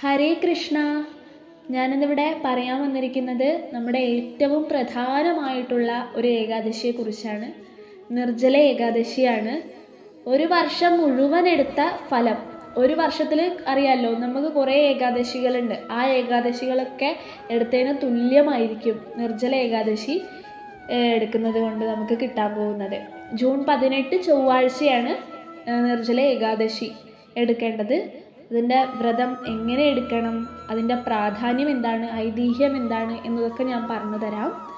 ഹരേ കൃഷ്ണ. ഞാനിന്നിവിടെ പറയാൻ വന്നിരിക്കുന്നത് നമ്മുടെ ഏറ്റവും പ്രധാനമായിട്ടുള്ള ഒരു ഏകാദശിയെക്കുറിച്ചാണ്. നിർജല ഏകാദശിയാണ്. ഒരു വർഷം മുഴുവൻ എടുത്ത ഫലം. ഒരു വർഷത്തിൽ അറിയാമല്ലോ നമുക്ക് കുറേ ഏകാദശികളുണ്ട്. ആ ഏകാദശികളൊക്കെ എടുത്തതിന് തുല്യമായിരിക്കും നിർജല ഏകാദശി എടുക്കുന്നത് കൊണ്ട് നമുക്ക് കിട്ടാൻ പോകുന്നത്. ജൂൺ പതിനെട്ട് ചൊവ്വാഴ്ചയാണ് നിർജല ഏകാദശി എടുക്കേണ്ടത്. അതിന്റെ വ്രതം എങ്ങനെ എടുക്കണം? അതിന്റെ പ്രാധാന്യം എന്താണ്? ഐതിഹ്യം എന്താണ്? എന്നതൊക്കെ ഞാൻ പറഞ്ഞു തരാം.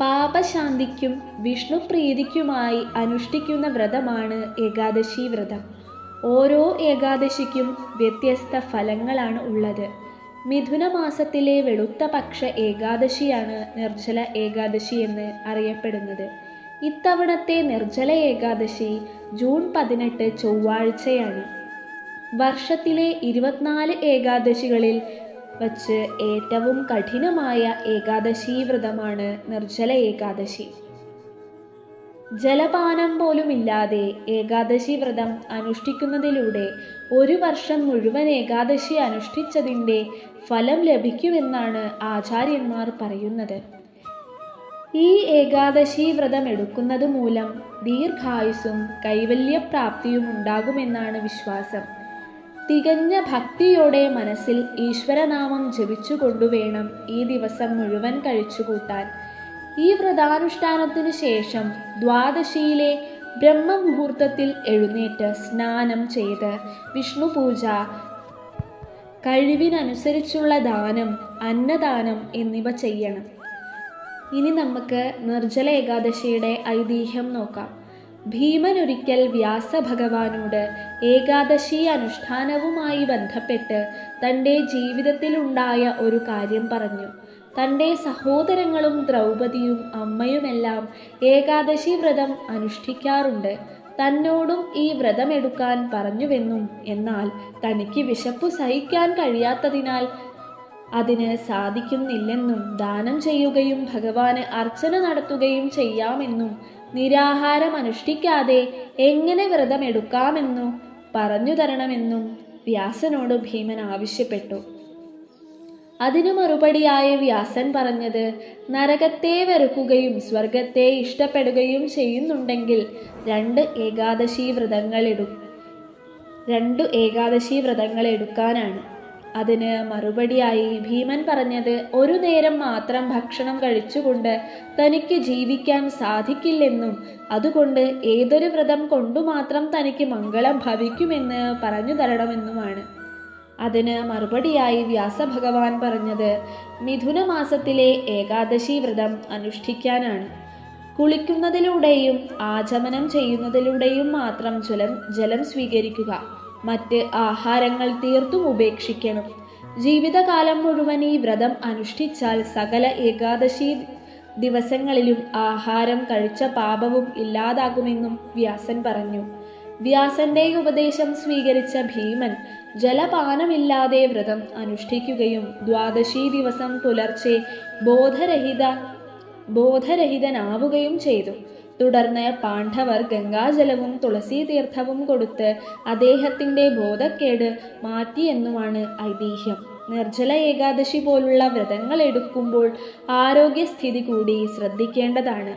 പാപശാന്തിക്കും വിഷ്ണുപ്രീതിക്കുമായി അനുഷ്ഠിക്കുന്ന വ്രതമാണ് ഏകാദശി വ്രതം. ഓരോ ഏകാദശിക്കും വ്യത്യസ്ത ഫലങ്ങളാണ് ഉള്ളത്. മിഥുന മാസത്തിലെ വെളുത്ത പക്ഷ ഏകാദശിയാണ് നിർജല ഏകാദശി എന്ന് അറിയപ്പെടുന്നത്. ഇത്തവണത്തെ നിർജല ഏകാദശി ജൂൺ പതിനെട്ട് ചൊവ്വാഴ്ചയാണ്. വർഷത്തിലെ ഇരുപത്തിനാല് ഏകാദശികളിൽ വച്ച് ഏറ്റവും കഠിനമായ ഏകാദശി വ്രതമാണ് നിർജല ഏകാദശി. ജലപാനം പോലുമില്ലാതെ ഏകാദശി വ്രതം അനുഷ്ഠിക്കുന്നതിലൂടെ ഒരു വർഷം മുഴുവൻ ഏകാദശി അനുഷ്ഠിച്ചതിന്റെ ഫലം ലഭിക്കുമെന്നാണ് ആചാര്യന്മാർ പറയുന്നത്. ഈ ഏകാദശി വ്രതം എടുക്കുന്നത് മൂലം ദീർഘായുസും കൈവല്യപ്രാപ്തിയും ഉണ്ടാകുമെന്നാണ് വിശ്വാസം. തികഞ്ഞ ഭക്തിയോടെ മനസ്സിൽ ഈശ്വരനാമം ജപിച്ചുകൊണ്ടുവേണം ഈ ദിവസം മുഴുവൻ കഴിച്ചുകൂട്ടാൻ. ഈ വ്രതാനുഷ്ഠാനത്തിനു ശേഷം ദ്വാദശിയിലെ ബ്രഹ്മമുഹൂർത്തത്തിൽ എഴുന്നേറ്റ് സ്നാനം ചെയ്ത് വിഷ്ണു പൂജ കഴിവിനനുസരിച്ചുള്ള ദാനം അന്നദാനം എന്നിവ ചെയ്യണം. ഇനി നമുക്ക് നിർജല ഏകാദശിയുടെ ഐതിഹ്യം നോക്കാം. ഭീമൻ ഒരിക്കൽ വ്യാസഭഗവാനോട് ഏകാദശി അനുഷ്ഠാനവുമായി ബന്ധപ്പെട്ട് തന്റെ ജീവിതത്തിലുണ്ടായ ഒരു കാര്യം പറഞ്ഞു. തന്റെ സഹോദരങ്ങളും ദ്രൗപദിയും അമ്മയുമെല്ലാം ഏകാദശി വ്രതം അനുഷ്ഠിക്കാറുണ്ട്. തന്നോടും ഈ വ്രതമെടുക്കാൻ പറഞ്ഞുവെന്നും എന്നാൽ തനിക്ക് വിശപ്പു സഹിക്കാൻ കഴിയാത്തതിനാൽ അതിന് സാധിക്കുന്നില്ലെന്നും ദാനം ചെയ്യുകയും ഭഗവാന് അർച്ചന നടത്തുകയും ചെയ്യാമെന്നും നിരാഹാരം അനുഷ്ഠിക്കാതെ എങ്ങനെ വ്രതമെടുക്കാമെന്നു പറഞ്ഞു തരണമെന്നും വ്യാസനോട് ഭീമൻ ആവശ്യപ്പെട്ടു. അതിനു മറുപടിയായ വ്യാസൻ പറഞ്ഞത് നരകത്തെ വെറുക്കുകയും സ്വർഗത്തെ ഇഷ്ടപ്പെടുകയും ചെയ്യുന്നുണ്ടെങ്കിൽ രണ്ട് ഏകാദശി വ്രതങ്ങൾ രണ്ടു ഏകാദശി വ്രതങ്ങൾ എടുക്കാനാണ് അതിന് മറുപടിയായി ഭീമൻ പറഞ്ഞത് ഒരു നേരം മാത്രം ഭക്ഷണം കഴിച്ചുകൊണ്ട് തനിക്ക് ജീവിക്കാൻ സാധിക്കില്ലെന്നും അതുകൊണ്ട് ഏതൊരു വ്രതം കൊണ്ടു മാത്രം തനിക്ക് മംഗളം ഭവിക്കുമെന്ന് പറഞ്ഞു തരണമെന്നുമാണ്. അതിന് മറുപടിയായി വ്യാസഭഗവാൻ പറഞ്ഞത് മിഥുന മാസത്തിലെ ഏകാദശി വ്രതം അനുഷ്ഠിക്കാനാണ്. കുളിക്കുന്നതിലൂടെയും ആചമനം ചെയ്യുന്നതിലൂടെയും മാത്രം ജലം ജലം സ്വീകരിക്കുക. മറ്റ് ആഹാരങ്ങൾ തീർത്തും ഉപേക്ഷിക്കണം. ജീവിതകാലം മുഴുവൻ ഈ വ്രതം അനുഷ്ഠിച്ചാൽ സകല ഏകാദശി ദിവസങ്ങളിലും ആഹാരം കഴിച്ച പാപവും ഇല്ലാതാകുമെന്നും വ്യാസൻ പറഞ്ഞു. വ്യാസന്റെ ഉപദേശം സ്വീകരിച്ച ഭീമൻ ജലപാനമില്ലാതെ വ്രതം അനുഷ്ഠിക്കുകയും ദ്വാദശി ദിവസം പുലർച്ചെ ബോധരഹിത ബോധരഹിതനാവുകയും ചെയ്തു. തുടർന്ന് പാണ്ഡവർ ഗംഗാജലവും തുളസീതീർത്ഥവും കൊടുത്ത് അദ്ദേഹത്തിന്റെ ബോധക്കേട് മാറ്റിയെന്നുമാണ് ഐതിഹ്യം. നിർജല ഏകാദശി പോലുള്ള വ്രതങ്ങൾ എടുക്കുമ്പോൾ ആരോഗ്യസ്ഥിതി കൂടി ശ്രദ്ധിക്കേണ്ടതാണ്.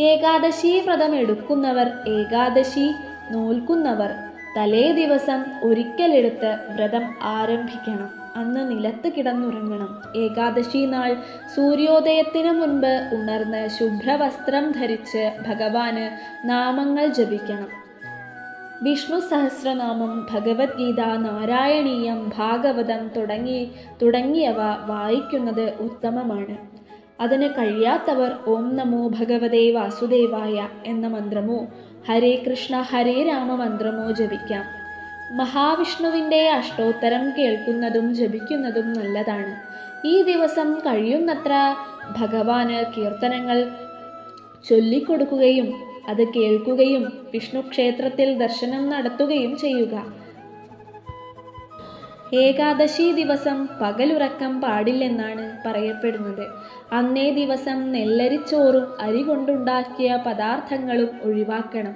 ഏകാദശി വ്രതം എടുക്കുന്നവർ ഏകാദശി നോൽക്കുന്നവർ തലേ ദിവസം ഒരിക്കലെടുത്ത് വ്രതം ആരംഭിക്കണം. അന്ന് നിലത്ത് കിടന്നുറങ്ങണം. ഏകാദശി നാൾ സൂര്യോദയത്തിന് മുൻപ് ഉണർന്ന് ശുഭ്രവസ്ത്രം ധരിച്ച് ഭഗവാന് നാമങ്ങൾ ജപിക്കണം. വിഷ്ണു സഹസ്രനാമം ഭഗവത്ഗീത നാരായണീയം ഭാഗവതം തുടങ്ങി തുടങ്ങിയവ വായിക്കുന്നത് ഉത്തമമാണ്. അതിന് കഴിയാത്തവർ ഓം നമോ ഭഗവതേ വാസുദേവായ എന്ന മന്ത്രമോ ഹരേ കൃഷ്ണ ഹരേ രാമ മന്ത്രമോ ജപിക്കാം. മഹാവിഷ്ണുവിന്റെ അഷ്ടോത്തരം കേൾക്കുന്നതും ജപിക്കുന്നതും നല്ലതാണ്. ഈ ദിവസം കഴിയുന്നത്ര ഭഗവാന് കീർത്തനങ്ങൾ ചൊല്ലിക്കൊടുക്കുകയും അത് കേൾക്കുകയും വിഷ്ണു ക്ഷേത്രത്തിൽ ദർശനം നടത്തുകയും ചെയ്യുക. ഏകാദശി ദിവസം പകലുറക്കം പാടില്ലെന്നാണ് പറയപ്പെടുന്നത്. അന്നേ ദിവസം നെല്ലരിച്ചോറും അരി കൊണ്ടുണ്ടാക്കിയ പദാർത്ഥങ്ങളും ഒഴിവാക്കണം.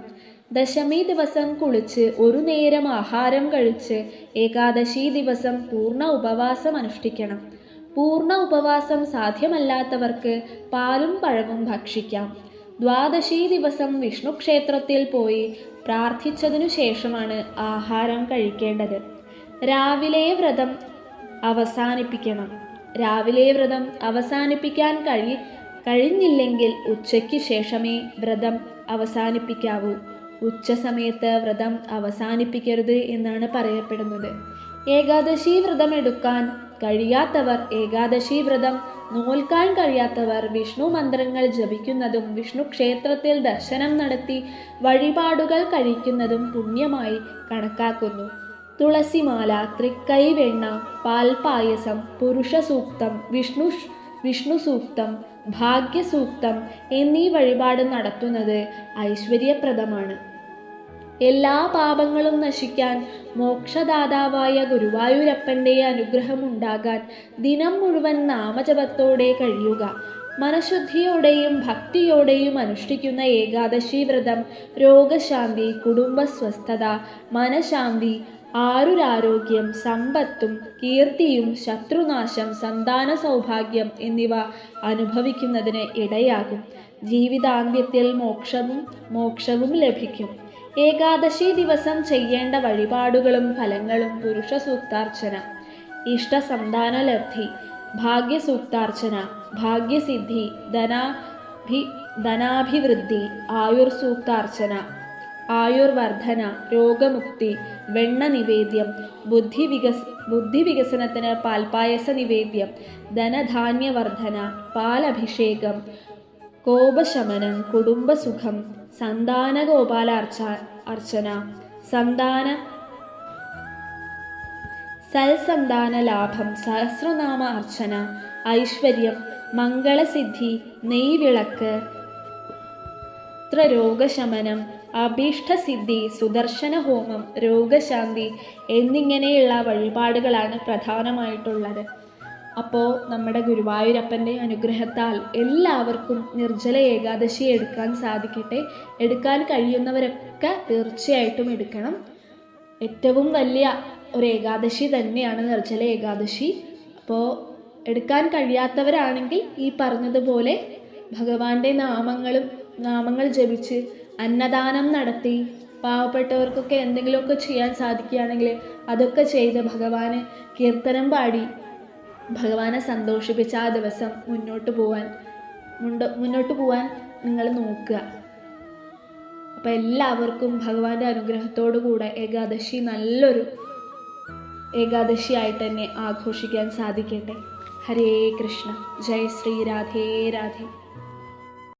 ദശമി ദിവസം കുളിച്ച് ഒരു നേരം ആഹാരം കഴിച്ച് ഏകാദശി ദിവസം പൂർണ ഉപവാസം അനുഷ്ഠിക്കണം. പൂർണ ഉപവാസം സാധ്യമല്ലാത്തവർക്ക് പാലും പഴവും ഭക്ഷിക്കാം. ദ്വാദശി ദിവസം വിഷ്ണു ക്ഷേത്രത്തിൽ പോയി പ്രാർത്ഥിച്ചതിനു ശേഷമാണ് ആഹാരം കഴിക്കേണ്ടത്. രാവിലെ വ്രതം അവസാനിപ്പിക്കണം. രാവിലെ വ്രതം അവസാനിപ്പിക്കാൻ കഴി കഴിഞ്ഞില്ലെങ്കിൽ ഉച്ചയ്ക്ക് ശേഷമേ വ്രതം അവസാനിപ്പിക്കാവൂ. ഉച്ച സമയത്ത് വ്രതം അവസാനിപ്പിക്കരുത് എന്നാണ് പറയപ്പെടുന്നത്. ഏകാദശി വ്രതം എടുക്കാൻ കഴിയാത്തവർ ഏകാദശി വ്രതം നോൽക്കാൻ കഴിയാത്തവർ വിഷ്ണു മന്ത്രങ്ങൾ ജപിക്കുന്നതും വിഷ്ണു ക്ഷേത്രത്തിൽ ദർശനം നടത്തി വഴിപാടുകൾ കഴിക്കുന്നതും പുണ്യമായി കണക്കാക്കുന്നു. തുളസിമാല തൃക്കൈവെണ്ണ പാൽപായസം പുരുഷ സൂക്തം വിഷ്ണു വിഷ്ണു സൂക്തം ഭാഗ്യസൂക്തം എന്നീ വഴിപാട് നടത്തുന്നത് ഐശ്വര്യപ്രദമാണ്. എല്ലാ പാപങ്ങളും നശിക്കാൻ മോക്ഷദാതാവായ ഗുരുവായൂരപ്പന്റെ അനുഗ്രഹമുണ്ടാകാൻ ദിനം മുഴുവൻ നാമജപത്തോടെ കഴിയുക. മനഃശുദ്ധിയോടെയും ഭക്തിയോടെയും അനുഷ്ഠിക്കുന്ന ഏകാദശി വ്രതം രോഗശാന്തി കുടുംബസ്വസ്ഥത മനഃശാന്തി ആരുരാരോഗ്യം സമ്പത്തും കീർത്തിയും ശത്രുനാശം സന്താന സൗഭാഗ്യം എന്നിവ അനുഭവിക്കുന്നതിന് ഇടയാകും. ജീവിതാന്ത്യത്തിൽ മോക്ഷവും മോക്ഷവും ലഭിക്കും. ഏകാദശി ദിവസം ചെയ്യേണ്ട വഴിപാടുകളും ഫലങ്ങളും പുരുഷ സൂക്താർച്ചന ഇഷ്ടസന്താന ലബ്ധി ഭാഗ്യസൂക്താർച്ചന ഭാഗ്യസിദ്ധി ധനാഭി ധനാഭിവൃദ്ധി ആയുർ ആയുർവർദ്ധന രോഗമുക്തി വെണ്ണ നിവേദ്യം ബുദ്ധി വികസ ബുദ്ധി വികസനത്തിന് പാൽപായസ നിവേദ്യം ധനധാന്യവർദ്ധന പാലഭിഷേകം കോപശമനം കുടുംബസുഖം സന്താന ഗോപാലാർച്ച അർച്ചന സന്താന സൽസന്താന ലാഭം സഹസ്രനാമ അർച്ചന ഐശ്വര്യം മംഗളസിദ്ധി നെയ്വിളക്ക് രോഗശമനം അഭീഷ്ടസിദ്ധി സുദർശന ഹോമം രോഗശാന്തി എന്നിങ്ങനെയുള്ള വഴിപാടുകളാണ് പ്രധാനമായിട്ടുള്ളത്. അപ്പോൾ നമ്മുടെ ഗുരുവായൂരപ്പന്റെ അനുഗ്രഹത്താൽ എല്ലാവർക്കും നിർജല ഏകാദശി എടുക്കാൻ സാധിക്കട്ടെ. എടുക്കാൻ കഴിയുന്നവരൊക്കെ തീർച്ചയായിട്ടും എടുക്കണം. ഏറ്റവും വലിയ ഒരു ഏകാദശി തന്നെയാണ് നിർജല ഏകാദശി. അപ്പോൾ എടുക്കാൻ കഴിയാത്തവരാണെങ്കിൽ ഈ പറഞ്ഞതുപോലെ ഭഗവാന്റെ നാമങ്ങളും നാമങ്ങൾ ജപിച്ച് അന്നദാനം നടത്തി. പാവപ്പെട്ടവർക്കൊക്കെ എന്തെങ്കിലുമൊക്കെ ചെയ്യാൻ സാധിക്കുകയാണെങ്കിൽ അതൊക്കെ ചെയ്ത് ഭഗവാന് കീർത്തനം പാടി ഭഗവാനെ സന്തോഷിപ്പിച്ച ആ ദിവസം മുന്നോട്ട് പോവാൻ മുന്നോട്ട് പോവാൻ നിങ്ങൾ നോക്കുക. അപ്പോൾ എല്ലാവർക്കും ഭഗവാന്റെ അനുഗ്രഹത്തോടു കൂടെ ഏകാദശി നല്ലൊരു ഏകാദശിയായിട്ട് തന്നെ ആഘോഷിക്കാൻ സാധിക്കട്ടെ. ഹരേ കൃഷ്ണ. ജയ ശ്രീ രാധേ രാധേ.